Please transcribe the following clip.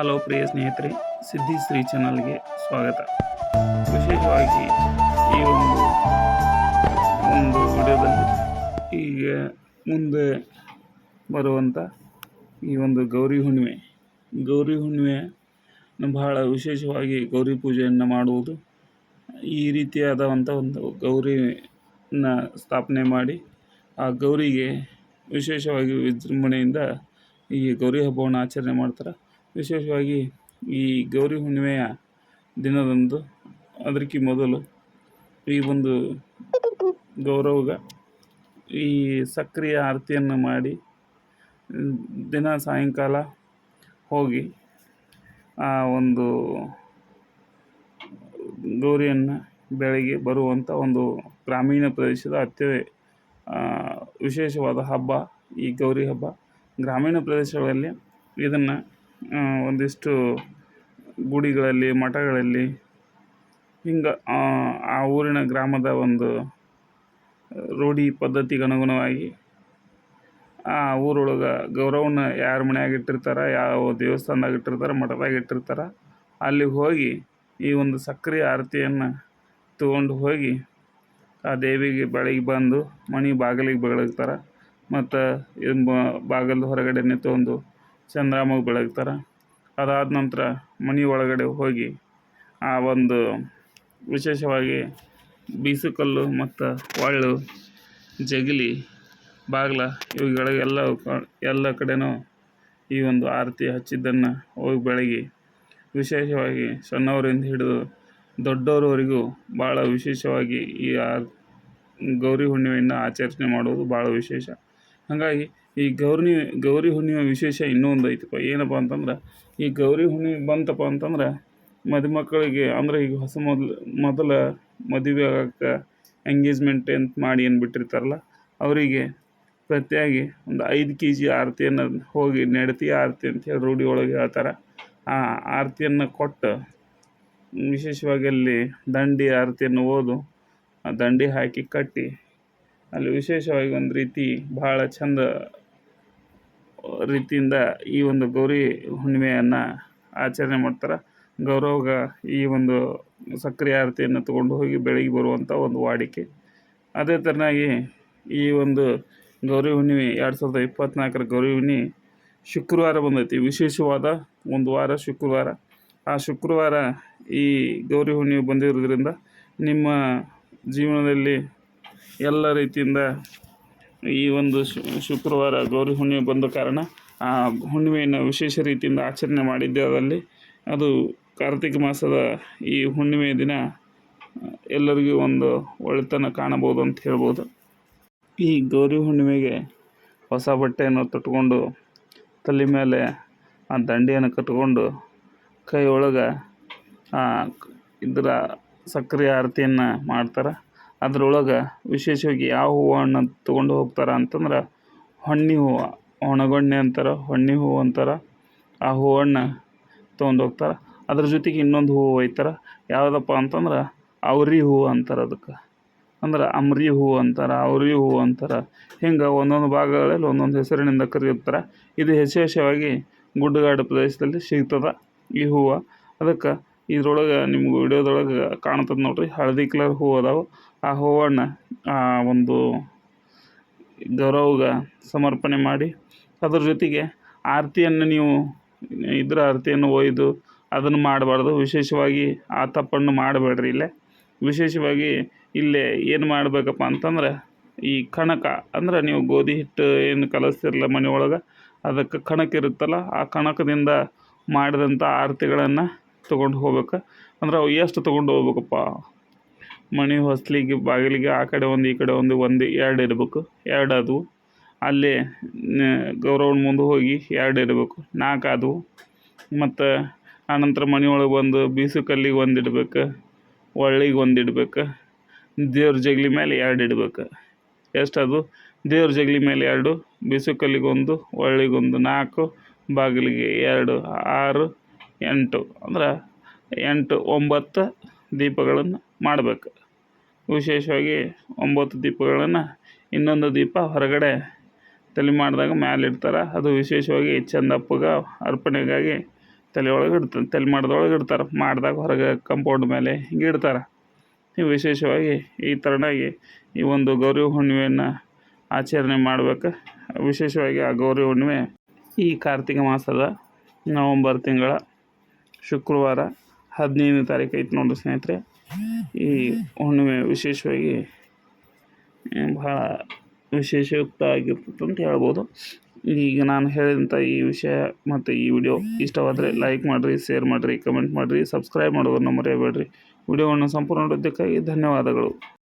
Hello ಪ್ರಿಯ ಸ್ನೇಹಿತರೆ, ಸಿದ್ಧಿ ಶ್ರೀ ಚಾನಲ್ಗೆ ಸ್ವಾಗತ. ವಿಶೇಷವಾಗಿ ಈ ಒಂದು ಒಂದು ವಿಡಿಯೋದಲ್ಲಿ ಈಗ ಮುಂದೆ ಬರುವಂಥ ಈ ಒಂದು ಗೌರಿ ಹುಣ್ಣಿಮೆ. ಗೌರಿ ಹುಣ್ಣಿಮೆ ಬಹಳ ವಿಶೇಷವಾಗಿ ಗೌರಿ ಪೂಜೆಯನ್ನು ಮಾಡುವುದು. ಈ ರೀತಿಯಾದಂಥ ಒಂದು ಗೌರಿನ ಸ್ಥಾಪನೆ ಮಾಡಿ ಆ ಗೌರಿಗೆ ವಿಶೇಷವಾಗಿ ವಿಜೃಂಭಣೆಯಿಂದ ಈ ಗೌರಿ ಹಬ್ಬವನ್ನು ಆಚರಣೆ ಮಾಡ್ತಾರೆ. ವಿಶೇಷವಾಗಿ ಈ ಗೌರಿ ಹುಣ್ಣಿಮೆಯ ದಿನದಂದು ಅದಕ್ಕೆ ಮೊದಲು ಈ ಒಂದು ಗೌರವಗ ಈ ಸಕ್ರಿಯ ಆರತಿಯನ್ನು ಮಾಡಿ ದಿನ ಸಾಯಂಕಾಲ ಹೋಗಿ ಆ ಒಂದು ಗೌರಿಯನ್ನು ಬೆಳಗ್ಗೆ ಬರುವಂಥ ಒಂದು ಗ್ರಾಮೀಣ ಪ್ರದೇಶದ ಅತ್ಯ ವಿಶೇಷವಾದ ಹಬ್ಬ, ಈ ಗೌರಿ ಹಬ್ಬ ಗ್ರಾಮೀಣ ಪ್ರದೇಶಗಳಲ್ಲಿ ಇದನ್ನು ಒಂದಿಷ್ಟು ಗುಡಿಗಳಲ್ಲಿ, ಮಠಗಳಲ್ಲಿ, ಹಿಂಗೆ, ಆ ಊರಿನ ಗ್ರಾಮದ ಒಂದು ರೂಢಿ ಪದ್ಧತಿಗೆ ಅನುಗುಣವಾಗಿ ಆ ಊರೊಳಗೆ ಗೌರವನ ಯಾರ ಮನ್ಯಾಗ ಇಟ್ಟಿರ್ತಾರೆ, ಯಾವ ದೇವಸ್ಥಾನದಾಗ ಇಟ್ಟಿರ್ತಾರೆ, ಮಠದಾಗ ಇಟ್ಟಿರ್ತಾರೆ ಅಲ್ಲಿಗೆ ಹೋಗಿ ಈ ಒಂದು ಸಕ್ರೆ ಆರತಿಯನ್ನು ತಗೊಂಡು ಹೋಗಿ ಆ ದೇವಿಗೆ ಬೆಳಗ್ಗೆ ಬಂದು ಮನೆ ಬಾಗಿಲಿಗೆ ಬೆಳಗ್ತಾರೆ. ಮತ್ತು ಇದನ್ನ ಬಾಗಿಲು ಹೊರಗಡೆನೆ ತೊಗೊಂಡು ಚಂದ್ರಮಗೆ ಬೆಳಗ್ತಾರೆ. ಅದಾದ ನಂತರ ಮನೆ ಒಳಗಡೆ ಹೋಗಿ ಆ ಒಂದು ವಿಶೇಷವಾಗಿ ಬೀಸುಕಲ್ಲು ಮತ್ತು ಒಳ್ಳು ಜಗಲಿ, ಬಾಗ್ಲ ಇವುಗಳಿಗೆಲ್ಲ ಎಲ್ಲ ಕಡೆನೂ ಈ ಒಂದು ಆರತಿ ಹಚ್ಚಿದ್ದನ್ನು ಹೋಗಿ ಬೆಳಗಿ ವಿಶೇಷವಾಗಿ ಸಣ್ಣವರಿಂದ ಹಿಡಿದು ದೊಡ್ಡವರವರೆಗೂ ಭಾಳ ವಿಶೇಷವಾಗಿ ಈ ಆ ಗೌರಿ ಹುಣ್ಣಿಮೆಯನ್ನು ಆಚರಣೆ ಮಾಡುವುದು ಭಾಳ ವಿಶೇಷ. ಹಾಗಾಗಿ ಈ ಗೌರಿ ಗೌರಿ ಹುಣ್ಣಿಮೆ ವಿಶೇಷ ಇನ್ನೂ ಒಂದು ಐತಪ್ಪ ಏನಪ್ಪ ಅಂತಂದ್ರೆ, ಈ ಗೌರಿ ಹುಣ್ಣಿಮೆ ಬಂತಪ್ಪ ಅಂತಂದ್ರೆ, ಮದುಮಕ್ಕಳಿಗೆ ಅಂದರೆ ಈಗ ಹೊಸ ಮೊದಲು, ಮೊದಲ ಮದುವೆ ಆಗಕ್ಕೆ ಎಂಗೇಜ್ಮೆಂಟ್ ಅಂತ ಮಾಡಿ ಏನು ಬಿಟ್ಟಿರ್ತಾರಲ್ಲ, ಅವರಿಗೆ ಪ್ರತಿಯಾಗಿ ಒಂದು ಐದು ಕೆ ಜಿ ಆರತಿಯನ್ನು ಹೋಗಿ ನೆಡತಿ ಆರತಿ ಅಂತೇಳಿ ರೂಢಿ ಒಳಗೆ ಹೇಳ್ತಾರೆ. ಆ ಆರತಿಯನ್ನು ಕೊಟ್ಟು ವಿಶೇಷವಾಗಿ ಅಲ್ಲಿ ದಂಡಿ ಆರತಿಯನ್ನು ಓದು, ಆ ದಂಡಿ ಹಾಕಿ ಕಟ್ಟಿ ಅಲ್ಲಿ ವಿಶೇಷವಾಗಿ ಒಂದು ರೀತಿ ಭಾಳ ಚಂದ ರೀತಿಯಿಂದ ಈ ಒಂದು ಗೌರಿ ಹುಣ್ಣಿಮೆಯನ್ನು ಆಚರಣೆ ಮಾಡ್ತಾರೆ. ಗೌರವಗ ಈ ಒಂದು ಸಕ್ಕರೆ ಆರತಿಯನ್ನು ತಗೊಂಡು ಹೋಗಿ ಬೆಳಗ್ಗೆ ಬರುವಂಥ ಒಂದು ವಾಡಿಕೆ. ಅದೇ ಥರನಾಗಿ ಈ ಒಂದು ಗೌರಿ ಹುಣ್ಣಿಮೆ ಎರಡು ಸಾವಿರದ ಇಪ್ಪತ್ತ್ನಾಲ್ಕರ ಗೌರಿ ಹುಣ್ಣಿಮೆ ಶುಕ್ರವಾರ ಬಂದೈತಿ. ವಿಶೇಷವಾದ ಒಂದು ವಾರ ಶುಕ್ರವಾರ. ಆ ಶುಕ್ರವಾರ ಈ ಗೌರಿ ಹುಣ್ಣಿಮೆ ಬಂದಿರೋದ್ರಿಂದ ನಿಮ್ಮ ಜೀವನದಲ್ಲಿ ಎಲ್ಲ ರೀತಿಯಿಂದ ಈ ಒಂದು ಶುಕ್ರವಾರ ಗೌರಿ ಹುಣ್ಣಿಮೆ ಬಂದ ಕಾರಣ, ಆ ಹುಣ್ಣಿಮೆಯನ್ನು ವಿಶೇಷ ರೀತಿಯಿಂದ ಆಚರಣೆ ಮಾಡಿದ್ದೆ ಅದರಲ್ಲಿ. ಅದು ಕಾರ್ತಿಕ ಮಾಸದ ಈ ಹುಣ್ಣಿಮೆಯ ದಿನ, ಎಲ್ಲರಿಗೂ ಒಂದು ಒಳ್ಳೆತನ ಕಾಣಬಹುದು ಅಂತ ಹೇಳ್ಬೋದು. ಈ ಗೌರಿ ಹುಣ್ಣಿಮೆಗೆ ಹೊಸ ಬಟ್ಟೆಯನ್ನು ತೊಟ್ಕೊಂಡು ತಲೆ ಮೇಲೆ ಆ ದಂಡೆಯನ್ನು ಕಟ್ಕೊಂಡು ಕೈ ಒಳಗೆ ಇದರ ಸಕ್ಕರೆ ಆರತಿಯನ್ನು ಮಾಡ್ತಾರೆ. ಅದ್ರೊಳಗೆ ವಿಶೇಷವಾಗಿ ಯಾವ ಹೂವನ್ನು ತೊಗೊಂಡು ಹೋಗ್ತಾರೆ ಅಂತಂದ್ರೆ ಹೊನ್ನೆ ಹೂವು, ಒಣಗೊಣ್ಣೆ ಅಂತಾರೆ, ಹೊನ್ನೆ ಹೂವು ಅಂತಾರೆ, ಆ ಹೂವನ್ನು ತೊಗೊಂಡು ಹೋಗ್ತಾರೆ. ಅದ್ರ ಜೊತೆಗೆ ಇನ್ನೊಂದು ಹೂವು ಒಯ್ತಾರೆ. ಯಾವುದಪ್ಪ ಅಂತಂದ್ರೆ ಅವ್ರಿ ಹೂವು ಅಂತಾರೆ ಅದಕ್ಕೆ. ಅಂದ್ರೆ ಅಮ್ರಿ ಹೂವು ಅಂತಾರೆ, ಅವ್ರಿ ಹೂವು ಅಂತಾರೆ. ಹಿಂಗೆ ಒಂದೊಂದು ಭಾಗಗಳಲ್ಲಿ ಒಂದೊಂದು ಹೆಸರಿನಿಂದ ಕರೆಯುತ್ತಾರೆ ಇದು ವಿಶೇಷವಾಗಿ ಗುಡ್ಡಗಾಡು ಪ್ರದೇಶದಲ್ಲಿ ಸಿಗ್ತದೆ ಈ ಹೂವು. ಅದಕ್ಕೆ ಇದ್ರೊಳಗೆ ನಿಮ್ಗೆ ವಿಡಿಯೋದೊಳಗೆ ಕಾಣ್ತದೆ ನೋಡಿರಿ. ಹಳದಿ ಕಲರ್ ಹೂವು ಅದಾವೆ. ಆ ಹೂವನ್ನು, ಆ, ಒಂದು ಗೌರವ್ಗೆ ಸಮರ್ಪಣೆ ಮಾಡಿ ಅದ್ರ ಜೊತೆಗೆ ಆರತಿಯನ್ನು ನೀವು ಇದ್ರ ಆರತಿಯನ್ನು ಒಯ್ದು ಅದನ್ನು ಮಾಡಬಾರ್ದು. ವಿಶೇಷವಾಗಿ ಆ ತಪ್ಪನ್ನು ಮಾಡಬೇಡ್ರಿ ಇಲ್ಲೇ. ವಿಶೇಷವಾಗಿ ಇಲ್ಲೇ ಏನು ಮಾಡಬೇಕಪ್ಪ ಅಂತಂದ್ರೆ ಈ ಕಣಕ, ಅಂದ್ರೆ ನೀವು ಗೋಧಿ ಹಿಟ್ಟು ಏನು ಕಲಸ್ತಿರಲ್ಲ ಮನೆ ಒಳಗೆ ಅದಕ್ಕೆ ಕಣಕ ಇರುತ್ತಲ್ಲ, ಆ ಕಣಕದಿಂದ ಮಾಡಿದಂಥ ಆರತಿಗಳನ್ನು ತೊಗೊಂಡು ಹೋಗ್ಬೇಕು. ಅಂದ್ರೆ ಅವು ಎಷ್ಟು ತೊಗೊಂಡು ಹೋಗ್ಬೇಕಪ್ಪ? ಮನೆ ಹೊಸ್ಲಿಗೆ, ಬಾಗಿಲಿಗೆ, ಆ ಕಡೆ ಒಂದು, ಈ ಕಡೆ ಒಂದು ಒಂದು, ಎರಡು ಇರಬೇಕು ಎರಡು ಅದು. ಅಲ್ಲಿ ಗೌರವನ ಮುಂದೆ ಹೋಗಿ ಎರಡು ಇರಬೇಕು ನಾಲ್ಕು ಆದವು ಮತ್ತು ಆನಂತರ ಮನೆಯೊಳಗೆ ಒಂದು ಬೀಸು ಕಲ್ಲಿಗೆ ಒಂದು ಇಡ್ಬೇಕು. ಒಳ್ಳಿಗೆ ಒಂದು ಇಡ್ಬೇಕು. ದೇವ್ರ ಜಗಲಿ ಮೇಲೆ ಎರಡು ಇಡ್ಬೇಕು. ಎಷ್ಟದು ದೇವ್ರ ಜಗಲಿ ಮೇಲೆ ಎರಡು ಬೀಸು ಒಂದು ಒಳ್ಳಿಗೊಂದು ನಾಲ್ಕು, ಬಾಗಿಲಿಗೆ ಎರಡು, ಆರು ಎಂಟು ಅಂದ್ರೆ ಎಂಟು ಒಂಬತ್ತು ದೀಪಗಳನ್ನು ಮಾಡಬೇಕು. ವಿಶೇಷವಾಗಿ ಒಂಬತ್ತು ದೀಪಗಳನ್ನು ಇನ್ನೊಂದು ದೀಪ ಹೊರಗಡೆ ತಲೆ ಮಾಡಿದಾಗ ಮ್ಯಾಲೆ ಇಡ್ತಾರೆ. ಅದು ವಿಶೇಷವಾಗಿ ಚಂದಪ್ಪಗೆ ಅರ್ಪಣೆಗಾಗಿ ತಲೆಯೊಳಗೆ ಒಳಗೆ ಇಡ್ತಾರೆ ತಲೆ ಮಾಡ್ದೊಳಗೆ ಇಡ್ತಾರೆ. ಮಾಡಿದಾಗ ಹೊರಗೆ ಕಂಪೌಂಡ್ ಮೇಲೆ ಹಿಂಗೆ ಇಡ್ತಾರೆ. ವಿಶೇಷವಾಗಿ ಈ ಥರನಾಗಿ ಈ ಒಂದು ಗೌರಿ ಹುಣ್ಣಿಮೆಯನ್ನು ಆಚರಣೆ ಮಾಡ್ಬೇಕು. ವಿಶೇಷವಾಗಿ ಆ ಗೌರಿ ಹುಣ್ಣಿಮೆ ಈ ಕಾರ್ತಿಕ ಮಾಸದ ನವಂಬರ್ ತಿಂಗಳ ಶುಕ್ರವಾರ ಹದಿನೈದನೇ ತಾರೀಕು ಐತೆ ನೋಡಿರಿ ಸ್ನೇಹಿತರೆ. ಈ ಹುಣ್ಣಿಮೆ ವಿಶೇಷವಾಗಿ ಬಹಳ ವಿಶೇಷಯುಕ್ತ ಆಗಿರ್ತದೆ ಅಂತ ಹೇಳ್ಬೋದು. ಈಗ ನಾನು ಹೇಳಿದಂಥ ಈ ವಿಷಯ ಮತ್ತು ಈ ವಿಡಿಯೋ ಇಷ್ಟವಾದರೆ ಲೈಕ್ ಮಾಡಿರಿ, ಶೇರ್ ಮಾಡಿರಿ, ಕಮೆಂಟ್ ಮಾಡಿರಿ, ಸಬ್ಸ್ಕ್ರೈಬ್ ಮಾಡೋದನ್ನು ಮರೆಯಬೇಡ್ರಿ. ವಿಡಿಯೋವನ್ನು ಸಂಪೂರ್ಣ ನೋಡೋದಕ್ಕಾಗಿ ಧನ್ಯವಾದಗಳು.